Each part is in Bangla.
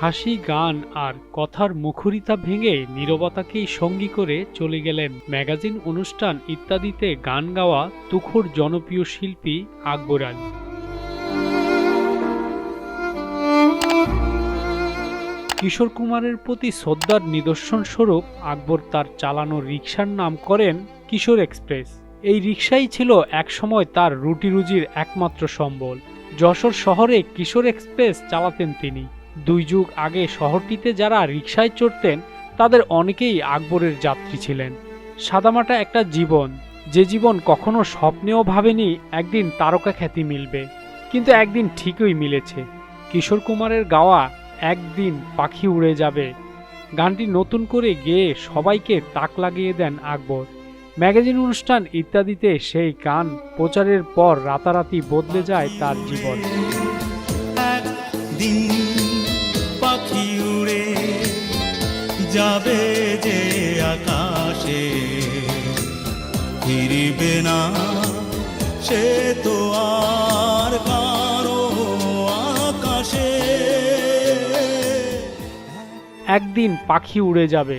হাসি, গান আর কথার মুখরিতা ভেঙে নীরবতাকেই সঙ্গী করে চলে গেলেন ম্যাগাজিন অনুষ্ঠান ইত্যাদিতে গান গাওয়া তুখোর জনপ্রিয় শিল্পী আকবর আলী। কিশোর কুমারের প্রতি শ্রদ্ধার নিদর্শন স্বরূপ আকবর তার চালানো রিক্সার নাম করেন কিশোর এক্সপ্রেস। এই রিক্সাই ছিল একসময় তার রুটি রুজির একমাত্র সম্বল। যশোর শহরে কিশোর এক্সপ্রেস চালাতেন তিনি। দুই যুগ আগে শহরটিতে যারা রিক্সায় চড়তেন, তাদের অনেকেই আকবরের যাত্রী ছিলেন। সাদামাটা একটা জীবন, যে জীবন কখনো স্বপ্নেও ভাবেনি একদিন তারকা খ্যাতি মিলবে, কিন্তু একদিন ঠিকই মিলেছে। কিশোর কুমারের গাওয়া একদিন পাখি উড়ে যাবে গানটি নতুন করে গেয়ে সবাইকে তাক লাগিয়ে দেন আকবর। ম্যাগাজিন অনুষ্ঠান ইত্যাদিতে সেই গান প্রচারের পর রাতারাতি বদলে যায় তার জীবন। যাবে যে আকাশে। ফিরবে না, সে তো আর কারও আকাশে। একদিন পাখি উড়ে যাবে।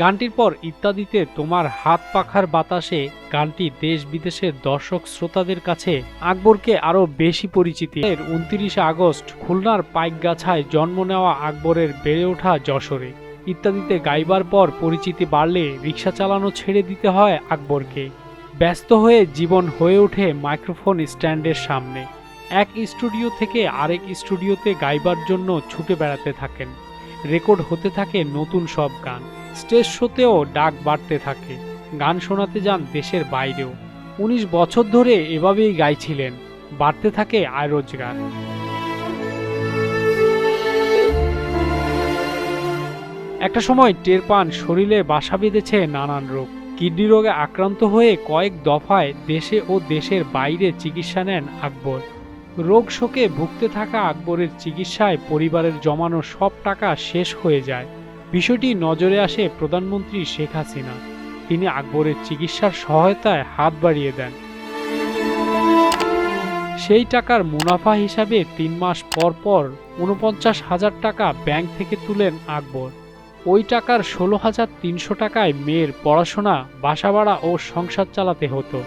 গানটির পর ইত্যাদিতে তোমার হাত পাখার বাতাসে গানটি দেশ বিদেশের দর্শক শ্রোতাদের কাছে আকবরকে আরও বেশি পরিচিতি। এর উনত্রিশে আগস্ট খুলনার পাইকগাছায় জন্ম নেওয়া আকবরের বেড়ে ওঠা যশোরে। ইত্যাদিতে গাইবার পর পরিচিতি বাড়লে রিক্সা চালানো ছেড়ে দিতে হয় আকবরকে। ব্যস্ত হয়ে জীবন হয়ে ওঠে মাইক্রোফোন স্ট্যান্ডের সামনে। এক স্টুডিও থেকে আরেক স্টুডিওতে গাইবার জন্য ছুটে বেড়াতে থাকেন। রেকর্ড হতে থাকে নতুন সব গান। স্টেজ শোতেও ডাক বাড়তে থাকে। গান শোনাতে যান দেশের বাইরেও। উনিশ বছর ধরে এভাবেই গাইছিলেন। বাড়তে থাকে আয় রোজগার। একটা সময় টের পান শরীরে বাসা বেঁধেছে নানান রোগ। কিডনি রোগে আক্রান্ত হয়ে কয়েক দফায় দেশে ও দেশের বাইরে চিকিৎসা নেন আকবর। রোগ শোকে ভুগতে থাকা আকবরের চিকিৎসায় পরিবারের জমানো সব টাকা শেষ হয়ে যায়। বিষয়টি নজরে আসে প্রধানমন্ত্রী শেখ হাসিনা। তিনি আকবরের চিকিৎসার সহায়তায় হাত বাড়িয়ে দেন। সেই টাকার মুনাফা হিসাবে তিন মাস পর পর উনপঞ্চাশ হাজার টাকা ব্যাংক থেকে তুলেন আকবর। ওই টাকার ষোলো হাজার তিনশো টাকায় মেয়ের পড়াশোনা বাসা ভাড়া ও সংসার চালাতে হতো।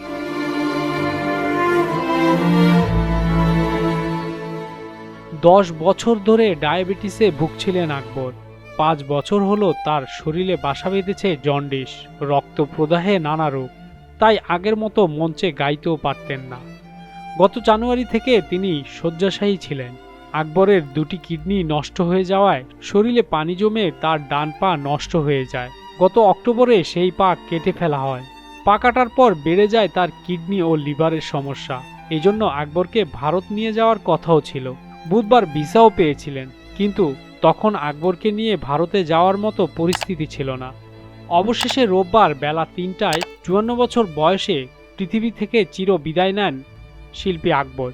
দশ বছর ধরে ডায়াবেটিসে ভুগছিলেন আকবর। পাঁচ বছর হলো তার শরীরে বাসা বেঁধেছে জন্ডিস, রক্ত প্রদাহে নানা রোগ। তাই আগের মতো মঞ্চে গাইতেও পারতেন না। গত জানুয়ারি থেকে তিনি শয্যাশায়ী ছিলেন। আকবরের দুটি কিডনি নষ্ট হয়ে যাওয়ায় শরীরে পানি জমে তার ডান পা নষ্ট হয়ে যায়। গত অক্টোবরে সেই পা কেটে ফেলা হয়। পা কাটার পর বেড়ে যায় তার কিডনি ও লিভারের সমস্যা। এজন্য আকবরকে ভারত নিয়ে যাওয়ার কথাও ছিল। বুধবার ভিসাও পেয়েছিলেন, কিন্তু তখন আকবরকে নিয়ে ভারতে যাওয়ার মতো পরিস্থিতি ছিল না। অবশেষে রোববার বেলা তিনটায় চুয়ান্ন বছর বয়সে পৃথিবী থেকে চির বিদায় নেন শিল্পী আকবর।